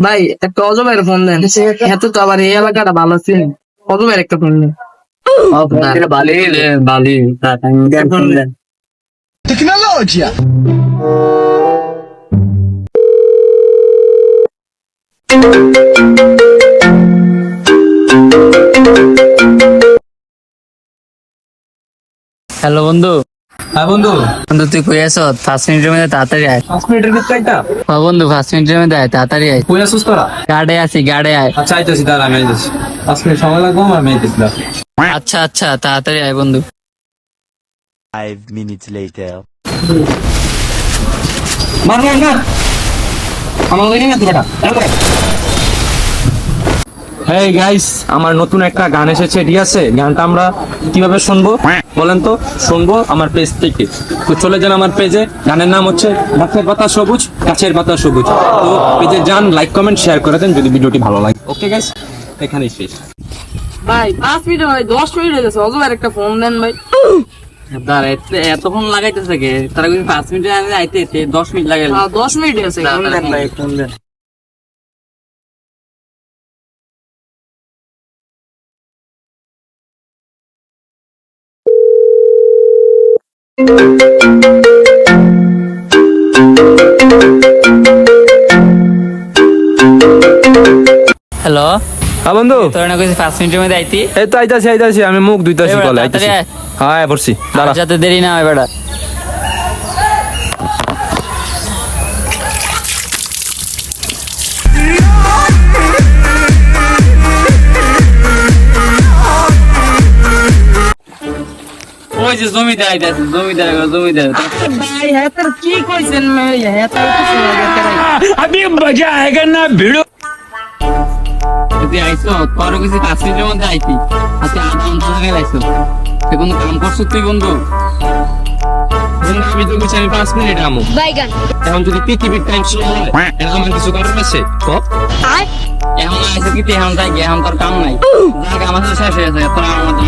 ভাই একটা অজমের ফোন দেন। এত তো আবার এই এলাকাটা ভালো ছিল। অজমের একটা ফোন দেন। হ্যালো বন্ধু। হ্যাঁ বন্ধু। বন্ধু তুই কই আছো? পাঁচ মিনিটের মধ্যে তাড়াতাড়ি আয়। পাঁচ মিনিটের ভিতরে আইতা? ও বন্ধু পাঁচ মিনিটের মধ্যে আয় তাড়াতাড়ি আয়। কই আসুস তোরা? গাড়ে আছি গাড়ে আয়। আচ্ছা আইতাছি তাহলে আমি আইতাছি। পাঁচ মিনিট সময় লাগবে আমার আমি আইতাছি আচ্ছা আচ্ছা তাড়াতাড়ি আয় বন্ধু। Five minutes later. মার মার মার। আমার দেখে না বেটা। হেই গাইস আমার নতুন একটা গান এসেছে ঠিক আছে? গানটা আমরা কীভাবে শুনব? বলেন তো শুনব আমার পেজ থেকে। তো চলে যান আমার পেজে গানের নাম হচ্ছে গাছের পাতা সবুজ গাছের পাতা সবুজ। তো পেজে যান লাইক কমেন্ট শেয়ার করে দেন যদি ভিডিওটি ভালো লাগে। ওকে গাইস এখানেই শেষ। ভাই পাঁচ মিনিট ভাই দশ মিনিট হয়ে গেছে। অজমের একটা ফোন দেন ভাই। দাঁড়া এতক্ষণ লাগাইতেছে কে? তারা কিন্তু পাঁচ মিনিট আগে আইতে আইতে দশ মিনিট লাগে। দশ মিনিট হয়েছে ফোন দেন ভাই ফোন দেন। হ্যালো হ্যাঁ বন্ধু। তোর না কইছি পাঁচ মিনিটের মধ্যে আইতি? এই তো আইতাছি আইতাছি। আমি মুখ ধুইতাছি এবার কলে আইতাছি। হ্যাঁ পড়ছি দাঁড়া। যাতে দেরি না হয় বেটা। ওই যে আইবে জমিতে আইবে। ভাই হেতার কি কইছেন ভাই? হেতার কিছু না তুই আইসো তোর কিছু পাঁচ মিনিটের মধ্যে আইতি। আচ্ছা আধা ঘণ্টা আইসো তুই কোনো কাম করছ তুই বন্ধু? আমি তো কইছি আমি পাঁচ মিনিট আমু। এখন যদি পৃথিবীর টাইম শুরু হয় এখন আমার কিছু করার আছে? তো এখন আইসো কি তুই এখন যাই গিয়ে এখন তোর কাম নাই। আমার শেষ হয়ে গেছে তোর আমার মধ্যে